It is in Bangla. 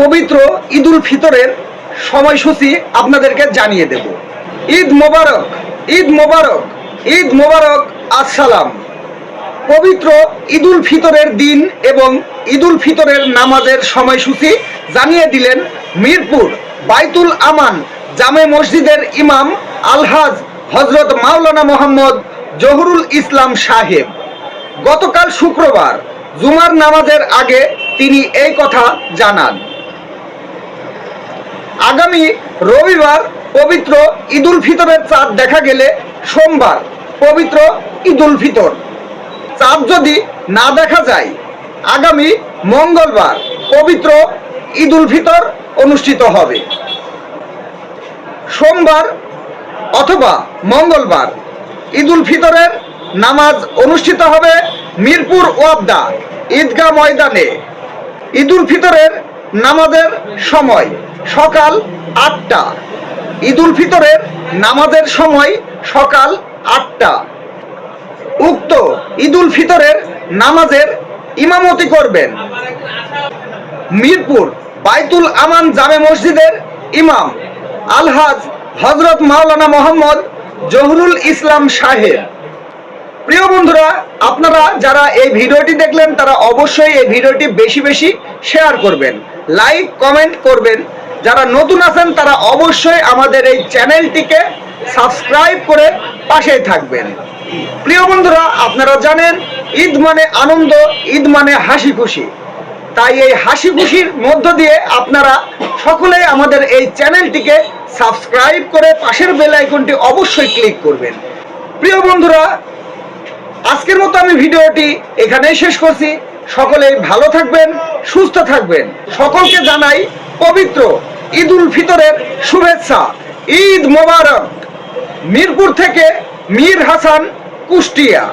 পবিত্র ঈদুল ফিতরের সময়সূচি আপনাদেরকে জানিয়ে দেব। ঈদ মোবারক ঈদ মোবারক ঈদ মোবারক, আসসালাম। পবিত্র ঈদুল ফিতরের দিন এবং ঈদুল ফিতরের নামাজের সময়সূচি জানিয়ে দিলেন মিরপুর বাইতুল আমান জামে মসজিদের ইমাম আলহাজ হজরত মাওলানা মোহাম্মদ জহুরুল ইসলাম সাহেব। গতকাল শুক্রবার জুমার নামাজের আগে তিনি এই কথা জানান। আগামী রবিবার পবিত্র ঈদুল ফিতরের চাঁদ দেখা গেলে সোমবার পবিত্র ঈদুল ফিতর। চাঁদ যদি না দেখা যায়, আগামী মঙ্গলবার পবিত্র ঈদুল ফিতর অনুষ্ঠিত হবে। সোমবার অথবা মঙ্গলবার ঈদুল ফিতরের নামাজ অনুষ্ঠিত হবে মিরপুর ওয়াবদা ঈদগাহ ময়দানে। ঈদুল ফিতরের নামাজের সময় সকাল আটটা। ঈদুল ফিতরের নামাজের সময় সকাল আটটা। উক্ত ঈদুল ফিতরের নামাজের ইমামতি করবেন। মিরপুর বাইতুল আমান জামে মসজিদের ইমাম আলহাজ হজরত মাওলানা মোহাম্মদ জহুরুল ইসলাম সাহেব। প্রিয় বন্ধুরা, আপনারা যারা এই ভিডিওটি দেখলেন, তারা অবশ্যই এই ভিডিওটি বেশি বেশি শেয়ার করবেন। লাইক, কমেন্ট করবেন। যারা নতুন আছেন, তারা অবশ্যই আমাদের এই চ্যানেলটিকে সাবস্ক্রাইব করে পাশেই থাকবেন। প্রিয় বন্ধুরা, আপনারা জানেন, ঈদ মানে আনন্দ, ঈদ মানে হাসি খুশি তাই এই হাসি খুশির মধ্য দিয়ে আপনারা সকলে আমাদের এই চ্যানেলটিকে সাবস্ক্রাইব করে পাশের বেল আইকনটি অবশ্যই ক্লিক করবেন। প্রিয় বন্ধুরা, আজকের মতো আমি ভিডিওটি এখানেই শেষ করছি। সকলেই ভালো থাকবেন, সুস্থ থাকবেন। সকলকে জানাই পবিত্র ঈদ উল ফিতরের শুভেচ্ছা। ঈদ মোবারক। মিরপুর থেকে মীর হাসান কুষ্টিয়া।